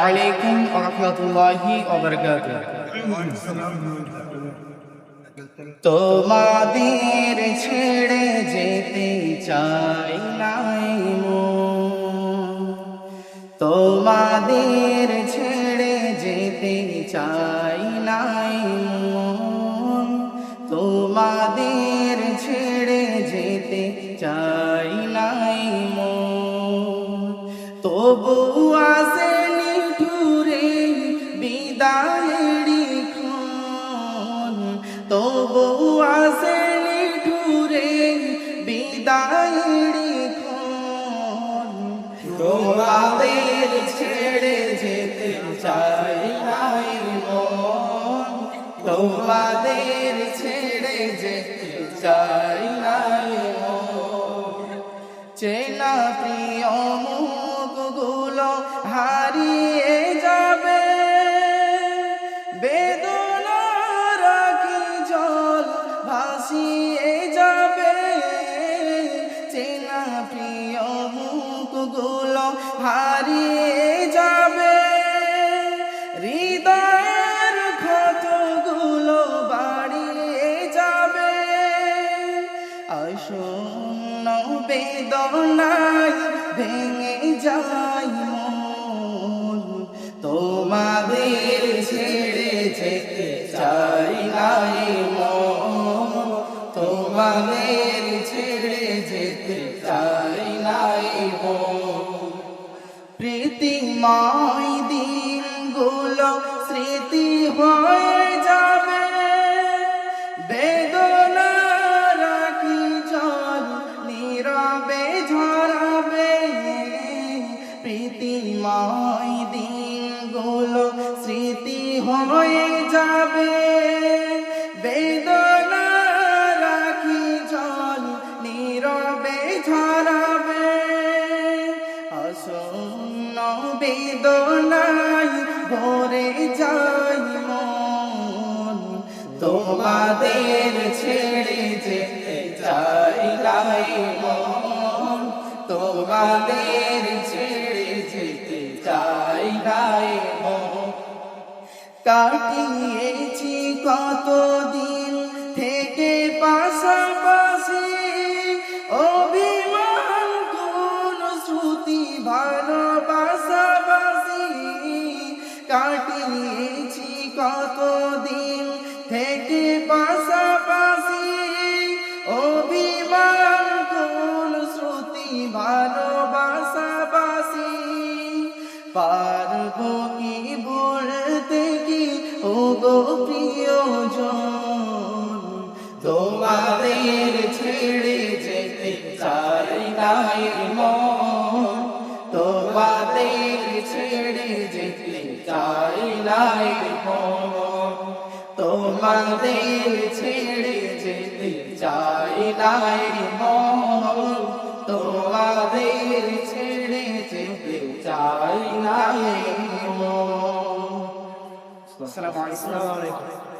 আলাইকুম ওয়া রাহমাতুল্লাহি ওয়া বারাকাতুহু তোমাদের ছেড়ে যেতে চাই নাই তোমাদের ছেড়ে যেতে চাই নাই তোমাদের ছেড়ে যেতে চাই তবু আসেনি ঠুরে বিদায়েরই ক্ষণ। তবু আসেনি ঠুরে বিদায়েরই ক্ষণ। তোমাদের ছেড়ে যেতে চাই নাই মন। তোমাদের ছেড়ে যেতে চাই নাই মন। চেনা হারিয়ে যাবে। হৃদয়ের ক্ষতগুলো বাড়িয়ে যাবে। আসন্ন বেদনায় ভেঙে যাই তোমাদের ছেড়ে যেতে চাই নাই তোমাদের প্রীতিময় দিনগুলো স্মৃতি হয়ে যাবে। বেদনা কি জল নীরবে ঝরাবে। প্রীতিময় দিনগুলো স্মৃতি হয়ে বেদনায় ভরে যাই মন। তোমাদের ছেড়ে যেতে চাই নাই মন। তোমাদের ছেড়ে যেতে চাই নাই মন। কাটিয়েছি কতদিন থেকে পাশাপাশি, অভিমান কোন শ্রুতি ভালোবাসাবাসি কাটিয়েছি কতদিন থেকে পাশাপাশি অভিমান, কোন শ্রুতি ভালোবাসাবাসি? পারব কি বলতে কি? ও গো প্রিয়জন, তোমাদের ছেড়ে যেতে চাই নাই মন। চাই নাই মন তোমাদের ছেড়ে যেতে চাই নাই মন তোমাদের ছেড়ে যেতে চাই নাই মন আসসালামু আলাইকুম।